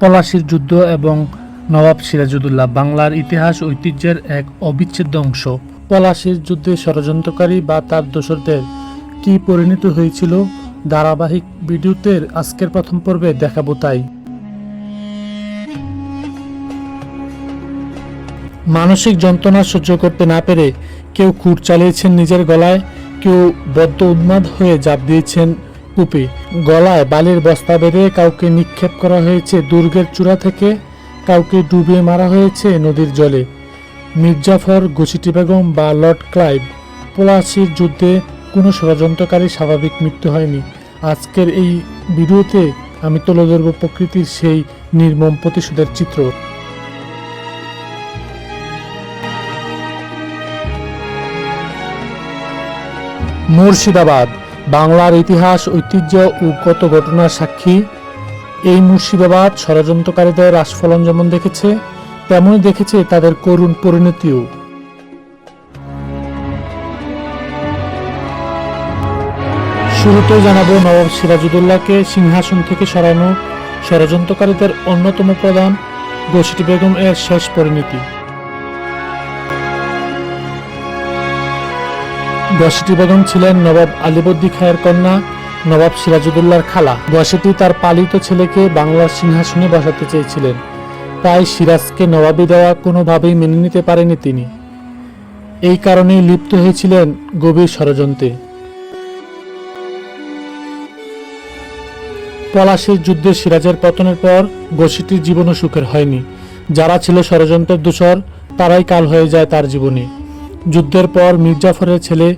পলাশির যুদ্ধ এবং নবাব সিরাজউদ্দৌলা বাংলার ইতিহাস ঐতিহ্যের এক অবিচ্ছেদ্য অংশ। পলাশির যুদ্ধে ষড়যন্ত্রকারী বা তার দোসরদের কি পরিণত হয়েছিল, ধারাবাহিক ভিডিওতে আজকের প্রথম পর্বে দেখাবো তাই। মানসিক যন্ত্রণা সহ্য করতে না পেরে কেউ খুঁট চালিয়েছেন নিজের গলায়, কেউ বদ্ধ উন্মাদ হয়ে জাপ দিয়েছেন কূপে। গলায় বালির বস্তা বেঁধে কাউকে নিক্ষেপ করা হয়েছে দুর্গের চূড়া থেকে, কাউকে ডুবিয়ে মারা হয়েছে নদীর জলে। মির্জাফর গুছিটি বেগম বা লর্ড ক্লাইভ, পলাশির যুদ্ধে কোনো ষড়যন্ত্রকারী স্বাভাবিক মৃত্যু হয়নি। আজকের এই ভিডিওতে আমি তুলে ধরব প্রকৃতির সেই নির্মম প্রতিশোধের চিত্র। মুর্শিদাবাদ বাংলার ইতিহাস, ঐতিহ্য কত ঘটনার সাক্ষী? এই মুর্শিদাবাদ ষড়যন্ত্রকারীদের আস্ফলন যেমন দেখেছে, তেমনই দেখেছে তাদের করুণ পরিণতিও। শুরুতেই জানাব নবাব সিরাজুদ্দৌলাকে সিংহাসন থেকে সরানো ষড়যন্ত্রকারীদের অন্যতম প্রধান গোষ্ঠী বেগম এর শেষ পরিণতি। বসিটি বেগম ছিলেন নবাব আলিবর্দী খায়ের কন্যা, নবাব সিরাজুদ্দৌলার খালা। বসিটি তার পালিত ছেলেকে বাংলার সিংহাসনে বসাতে চেয়েছিলেন। তাই সিরাজকে নবাবি দেওয়া কোনোভাবেই মেনে নিতে পারেনি তিনি। এই কারণেই লিপ্ত হয়েছিলেন গভীর ষড়যন্ত্রে। পলাশির যুদ্ধে সিরাজের পতনের পর গোষ্ঠীটির জীবনও সুখের হয়নি। যারা ছিল ষড়যন্ত্রের দূষর, তারাই কাল হয়ে যায় তার জীবনে। যুদ্ধের পর মির্জাফরের ছেলে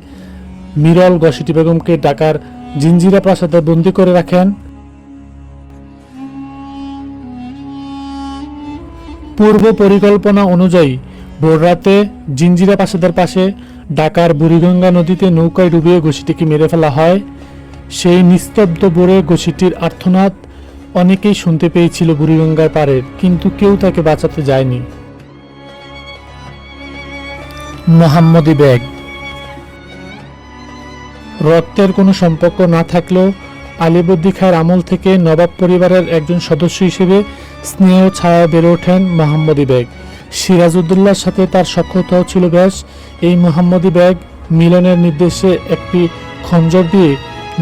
মিরল গসিটি বেগমকে ঢাকার জিঞ্জিরা প্রাসাদে বন্দি করে রাখেন। পূর্ব পরিকল্পনা অনুযায়ী ভোররাতে জিঞ্জিরা প্রাসাদের পাশে ঢাকার বুড়িগঙ্গা নদীতে নৌকায় ডুবিয়ে গোষ্ঠীটিকে মেরে ফেলা হয়। সেই নিস্তব্ধ বোরে গোষ্ঠীটির আর্থনাদ অনেকেই শুনতে পেয়েছিল বুড়িগঙ্গার পাড়ের কিন্তু কেউ তাকে বাঁচাতে যায়নি। মোহাম্মদী ব্যাগ রক্তের কোনো সম্পর্ক না থাকলেও আলিবর্দী খায়ের আমল থেকে নবাব পরিবারের একজন সদস্য হিসেবে স্নেহ ছায়া বেড়ে ওঠেন মোহাম্মদী ব্যাগ সিরাজউদ্দৌলার সাথে তার সক্ষতাও ছিল বেশ। এই মোহাম্মদী ব্যাগ মিলনের নির্দেশে একটি খঞ্জর দিয়ে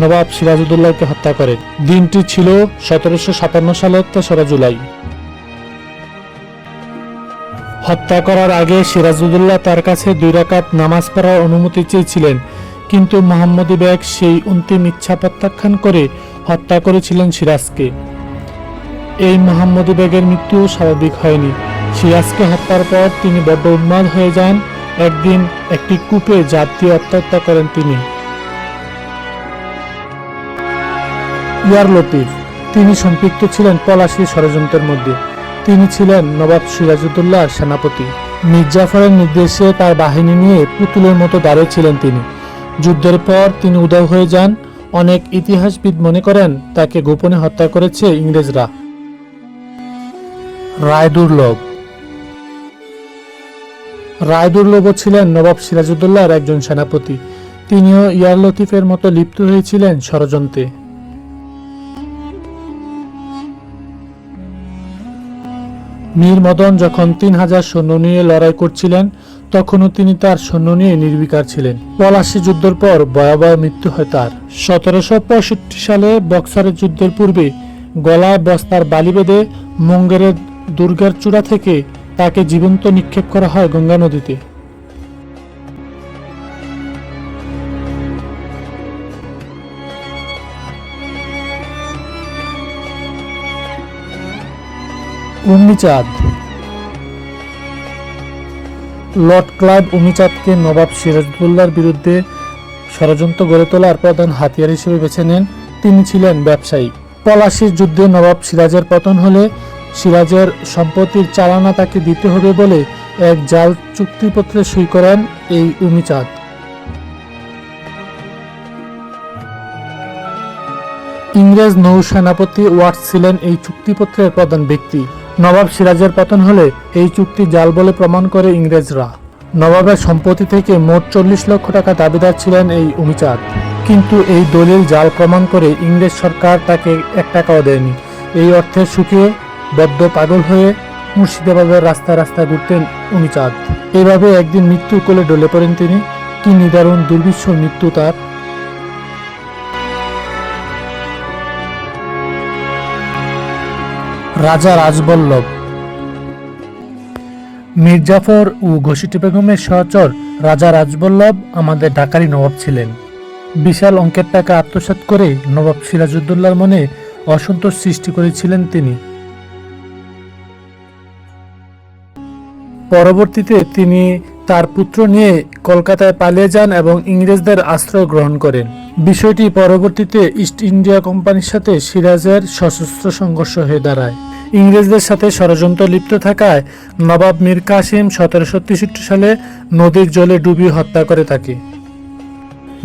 নবাব সিরাজউদ্দৌলাকে হত্যা করেন দিনটি ছিল সতেরোশো সাতান্ন সালের তেসরা জুলাই। হত্যা করার আগে সিরাজউদ্দৌলা তার কাছে দুই রাকাত নামাজ পড়ার অনুমতি চেয়েছিলেন। কিন্তু মোহাম্মদী বেগ সেই অন্তিম ইচ্ছা প্রত্যাখ্যান করে হত্যা করেছিলেন সিরাজকে। এই মোহাম্মদী বেগের মৃত্যু স্বাভাবিক হয়নি। সিরাজকে হত্যার পর তিনি বড্ড উন্মাদ হয়ে যান। একদিন একটি কূপে জাতীয় আত্মহত্যা করেন তিনি। ইয়ার লতিফ, তিনি সম্পৃক্ত ছিলেন পলাশী ষড়যন্ত্রের মধ্যে। তিনি ছিলেন নবাব সিরাজউদ্দৌলার সেনাপতি। মির্জাফরের নির্দেশে তার বাহিনী নিয়ে পুতুলের মতো দাঁড়িয়েছিলেন তিনি। যুদ্ধের পর তিনি উদয় হয়ে যান। অনেক ইতিহাসবিদ মনে করেন, তাকে গোপনে হত্যা করেছে ইংরেজরা। রায় দুর্লভ রায় দুর্লভও ছিলেন নবাব সিরাজউদ্দৌলার একজন সেনাপতি। তিনিও ইয়ার লতিফের মতো লিপ্ত হয়েছিলেন ষড়যন্ত্রে। মীর মদন যখন তিন হাজার সৈন্য নিয়ে লড়াই করছিলেন তখনও তিনি তার সৈন্য নিয়ে নির্বিকার ছিলেন। পলাশি যুদ্ধের পর ভয়াবহ মৃত্যু হয় তার। সতেরোশো পঁয়ষট্টি সালে বক্সারের যুদ্ধের পূর্বে গলায় বস্তার বালি বেঁধে মঙ্গেরের দুর্গার চূড়া থেকে তাকে জীবন্ত নিক্ষেপ করা হয় গঙ্গা নদীতে। উম্মিচাঁদ লর্ড ক্লাইভ উমিচাঁদকে নবাব সিরাজদুল্লার বিরুদ্ধে ষড়যন্ত্র গড়ে তোলার প্রধান হাতিয়ার হিসেবে বেছে নেন। তিনি ছিলেন ব্যবসায়ী। পলাশির যুদ্ধে নবাব সিরাজের পতন হলে সিরাজের সম্পত্তির চালানা তাকে দিতে হবে বলে এক জাল চুক্তিপত্রে সই করেন এই উমিচাঁদ ইংরেজ নৌসেনাপতি ওয়াটস ছিলেন এই চুক্তিপত্রের প্রধান ব্যক্তি। নবাব সিরাজের পতন হলে এই চুক্তি জাল বলে প্রমাণ করে ইংরেজরা। নবাবের সম্পত্তি থেকে মোট চল্লিশ লক্ষ টাকা দাবিদার ছিলেন এই উমিচাঁদ কিন্তু এই দলিল জাল প্রমাণ করে ইংরেজ সরকার তাকে এক টাকাও দেয়নি। এই অর্থে সুখে বদ্ধ পাগল হয়ে মুর্শিদাবাদের রাস্তায় রাস্তায় ঘুরতেন উমিচাঁদ এভাবে একদিন মৃত্যুর কোলে ডলে পড়েন তিনি। কি নিদারুণ দুর্বিশ্বর মৃত্যু তার। রাজা রাজবল্লভ। মির্জাফর ও ঘসিটি বেগমের সহচর রাজা রাজবল্লভ আমাদের ঢাকারই নবাব ছিলেন। বিশাল অঙ্কের টাকা আত্মসাৎ করে নবাব সিরাজউদ্দৌলার মনে অসন্তোষ সৃষ্টি করেছিলেন তিনি। পরবর্তীতে তিনি তার পুত্র নিয়ে কলকাতায় পালিয়ে যান এবং ইংরেজদের আশ্রয় গ্রহণ করেন। বিষয়টি পরবর্তীতে ইস্ট ইন্ডিয়া কোম্পানির সাথে সিরাজের সশস্ত্র সংঘর্ষ হয়ে দাঁড়ায়। ইংরেজদের সাথে ষড়যন্ত্র লিপ্ত থাকায় নবাব মীর কাসিম সতেরোশো তেষট্টি সালে নদীর জলে ডুবিয়ে হত্যা করে তাকে।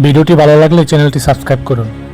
ভিডিওটি ভালো লাগলে চ্যানেলটি সাবস্ক্রাইব করুন।